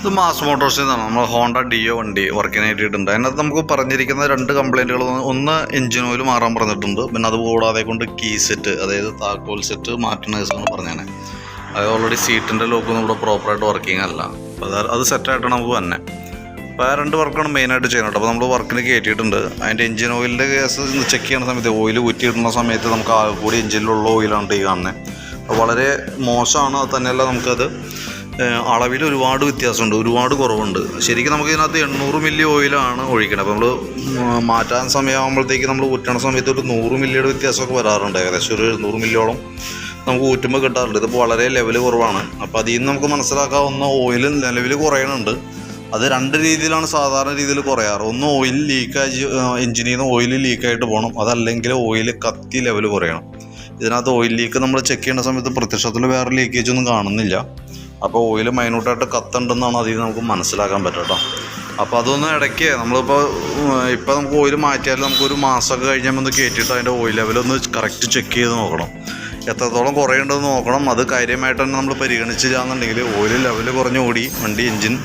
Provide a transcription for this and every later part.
ഇത് മാസ് മോട്ടോഴ്സിൽ നിന്നാണ് നമ്മൾ ഹോണ്ട ഡിയോ വണ്ടി വർക്കിന് ആയിട്ടുണ്ട് അതിനകത്ത് നമുക്ക് പറഞ്ഞിരിക്കുന്ന രണ്ട് കംപ്ലൈന്റുകൾ ഒന്ന് എഞ്ചിൻ ഓയിൽ മാറാൻ പറഞ്ഞിട്ടുണ്ട്. പിന്നെ അത് കൂടാതെ കൊണ്ട് കീ സെറ്റ് അതായത് താക്കോൽ സെറ്റ് മാറ്റണ കേസാണ് പറഞ്ഞേ അത് ഓൾറെഡി സീറ്റിന്റെ ലോക്ക് നമ്മുടെ പ്രോപ്പറായിട്ട് വർക്കിംഗ് അല്ല. അപ്പോൾ അത് അത് സെറ്റായിട്ടാണ് നമുക്ക് തന്നെ അപ്പോൾ ആ രണ്ട് വർക്കാണ് മെയിനായിട്ട് ചെയ്യുന്നത് അപ്പോൾ നമ്മൾ വർക്കിന് കയറ്റിയിട്ടുണ്ട് അതിന്റെ എഞ്ചിൻ ഓയിലിന്റെ കേസ് ചെക്ക് ചെയ്യുന്ന സമയത്ത് ഓയിൽ കുറ്റിയിടുന്ന സമയത്ത് നമുക്ക് കൂടി എഞ്ചിനിലുള്ള ഓയിലാണ് ഈ കാണുന്നത് വളരെ മോശമാണ്. അത് തന്നെയല്ല നമുക്കത്. അളവിൽ ഒരുപാട് വ്യത്യാസമുണ്ട് ഒരുപാട് കുറവുണ്ട്. ശരിക്കും നമുക്ക് ഇതിനകത്ത് എണ്ണൂറ് മില്ലി ഓയിലാണ് ഒഴിക്കണം അപ്പോൾ നമ്മൾ മാറ്റാൻ സമയമാകുമ്പോഴത്തേക്ക് നമ്മൾ ഊറ്റണ സമയത്ത് ഒരു നൂറ് മില്ലിയുടെ വ്യത്യാസമൊക്കെ വരാറുണ്ട്. ഏകദേശം ഒരു എഴുന്നൂറ് മില്ലിയോളം നമുക്ക് ഊറ്റുമ്പോൾ കിട്ടാറുണ്ട്. ഇതിപ്പോൾ വളരെ ലെവൽ കുറവാണ്. അപ്പോൾ അതിൽ നിന്ന് നമുക്ക് മനസ്സിലാക്കാവുന്ന ഓയിൽ നിലവിൽ കുറയണുണ്ട്. അത് രണ്ട് രീതിയിലാണ് സാധാരണ രീതിയിൽ കുറയാറ്. ഒന്ന് ഓയിൽ ലീക്കായി എഞ്ചിനിൽ നിന്ന് ഓയിൽ ലീക്കായിട്ട് പോകണം അതല്ലെങ്കിൽ ഓയിൽ കത്തി ലെവൽ കുറയണം. ഇതിനകത്ത് ഓയിൽ ലീക്ക് നമ്മൾ ചെക്ക് ചെയ്യുന്ന സമയത്ത് പ്രത്യക്ഷത്തിൽ വേറെ ലീക്കേജ് ഒന്നും കാണുന്നില്ല. അപ്പോൾ ഓയിൽ മൈന്യൂട്ടായിട്ട് കത്തുണ്ടെന്നാണ് അതിൽ നമുക്ക് മനസ്സിലാക്കാൻ പറ്റും അപ്പോൾ അതൊന്ന് ഇടയ്ക്ക് നമ്മളിപ്പോൾ ഇപ്പോൾ നമുക്ക് ഓയിൽ മാറ്റിയാൽ നമുക്കൊരു മാസമൊക്കെ കഴിഞ്ഞാൽ ഒന്ന് കയറ്റിയിട്ട് അതിന്റെ ഓയിൽ ലെവൽ ഒന്ന് കറക്റ്റ് ചെക്ക് ചെയ്ത് നോക്കണം. എത്രത്തോളം കുറയുണ്ടെന്ന് നോക്കണം. അത് കാര്യമായിട്ട് തന്നെ നമ്മൾ പരിഗണിച്ചില്ലാന്നുണ്ടെങ്കിൽ ഓയിൽ ലെവൽ കുറഞ്ഞ് ഓടി വണ്ടി എഞ്ചിൻ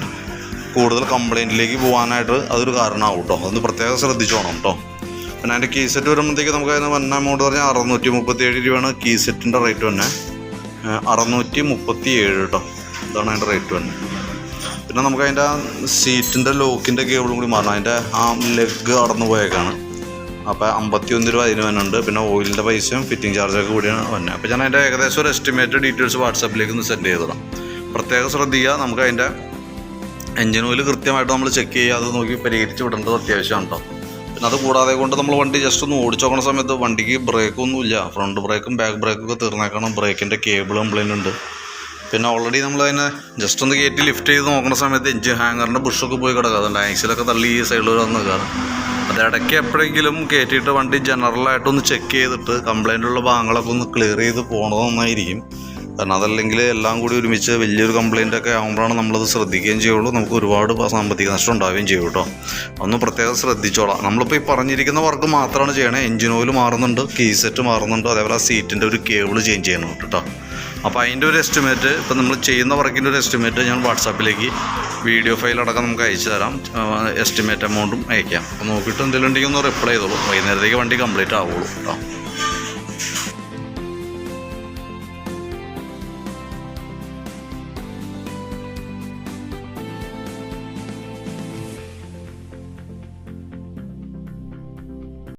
കൂടുതൽ കംപ്ലൈന്റിലേക്ക് പോകാനായിട്ട് അതൊരു കാരണമാവും കേട്ടോ. അതൊന്ന് പ്രത്യേകം ശ്രദ്ധിച്ചോണം കേട്ടോ. പിന്നെ അതിന്റെ കീ സെറ്റ് വരുമ്പോഴത്തേക്ക് നമുക്ക് അതിന് വന്ന എമൗണ്ട് പറഞ്ഞാൽ അറുന്നൂറ്റി മുപ്പത്തി ഏഴ് രൂപയാണ് കീ സെറ്റിന്റെ റേറ്റ് തന്നെ അറുന്നൂറ്റി മുപ്പത്തി ഏഴ് കേട്ടോ. ഇതാണ് അതിന്റെ റേറ്റ് വരുന്നത് പിന്നെ നമുക്ക് അതിന്റെ സീറ്റിന്റെ ലോക്കിന്റെ കേബിളും കൂടി മാറണം. അതിന്റെ ആ ലെഗ് അടന്നു പോയേക്കാണ്. അപ്പോൾ അമ്പത്തി ഒന്ന് രൂപ അതിന് വന്നുണ്ട് പിന്നെ ഓയിലിന്റെ പൈസയും ഫിറ്റിംഗ് ചാർജൊക്കെ കൂടിയാണ് വന്നത് അപ്പോൾ ഞാൻ അതിന്റെ ഏകദേശം ഒരു എസ്റ്റിമേറ്റഡ് ഡീറ്റെയിൽസ് വാട്സാപ്പിലേക്ക് ഒന്ന് സെൻഡ് ചെയ്തിടാം പ്രത്യേകം ശ്രദ്ധിക്കുക. നമുക്ക് അതിന്റെ എഞ്ചിൻ ഓയിൽ കൃത്യമായിട്ട് നമ്മൾ ചെക്ക് ചെയ്യുക. അത് നോക്കി പരിഹരിച്ച് വിടേണ്ടത് അത്യാവശ്യമാണ് കേട്ടോ പിന്നെ അത് കൂടാതെ കൊണ്ട് നമ്മൾ വണ്ടി ജസ്റ്റ് ഒന്ന് ഓടിച്ചു നോക്കുന്ന സമയത്ത് വണ്ടിക്ക് ബ്രേക്കൊന്നുമില്ല ഫ്രണ്ട് ബ്രേക്കും ബാക്ക് ബ്രേക്കും തീർന്നേക്കണം. ബ്രേക്കിന്റെ കേബിൾ കംപ്ലൈന്റ് ഉണ്ട്. പിന്നെ ഓൾറെഡി നമ്മൾ അതിനെ ജസ്റ്റ് ഒന്ന് കയറ്റി ലിഫ്റ്റ് ചെയ്ത് നോക്കുന്ന സമയത്ത് എഞ്ചിൻ ഹാങ്ങറിന്റെ ബുഷൊക്കെ പോയി കിടക്കുക അതുകൊണ്ട് ആക്സിലൊക്കെ തള്ളി ഈ സൈഡിൽ വന്ന് അത് ഇടയ്ക്ക് എപ്പോഴെങ്കിലും കയറ്റിയിട്ട് വണ്ടി ജനറലായിട്ടൊന്ന് ചെക്ക് ചെയ്തിട്ട് കംപ്ലൈന്റ് ഉള്ള ഭാഗങ്ങളൊക്കെ ഒന്ന് ക്ലിയർ ചെയ്ത് പോകണത് നന്നായിരിക്കും. കാരണം അതല്ലെങ്കിൽ എല്ലാം കൂടി ഒരുമിച്ച് വലിയൊരു കംപ്ലയിന്റ് ഒക്കെ ആകുമ്പോഴാണ് നമ്മളത് ശ്രദ്ധിക്കുകയും ചെയ്യുള്ളൂ. നമുക്ക് ഒരുപാട് സാമ്പത്തിക നഷ്ടം ഉണ്ടാവുകയും ചെയ്യും കേട്ടോ. ഒന്ന് പ്രത്യേകം ശ്രദ്ധിച്ചോളാം. നമ്മളിപ്പോൾ ഈ പറഞ്ഞിരിക്കുന്ന വർക്ക് മാത്രമാണ് ചെയ്യണേ. എഞ്ചിൻ ഓയിൽ മാറുന്നുണ്ട് കീ സെറ്റ് മാറുന്നുണ്ട് അതേപോലെ സീറ്റിന്റെ ഒരു കേബിൾ ചേഞ്ച് ചെയ്യണം കേട്ടോ. അപ്പോൾ അതിന്റെ ഒരു എസ്റ്റിമേറ്റ് ഇപ്പം നമ്മൾ ചെയ്യുന്ന വർക്കിന്റെ ഒരു എസ്റ്റിമേറ്റ് ഞാൻ വാട്സാപ്പിലേക്ക് വീഡിയോ ഫയൽ അടക്കം നമുക്ക് അയച്ചു തരാം. എസ്റ്റിമേറ്റ് എമൗണ്ടും അയക്കാം. അപ്പോൾ നോക്കിയിട്ട് എന്തെങ്കിലും ഉണ്ടെങ്കിൽ ഒന്ന് റിപ്ലൈ ചെയ്തോളൂ. വൈകുന്നേരത്തേക്ക് വണ്ടി കംപ്ലീറ്റ് ആവുള്ളൂ കേട്ടോ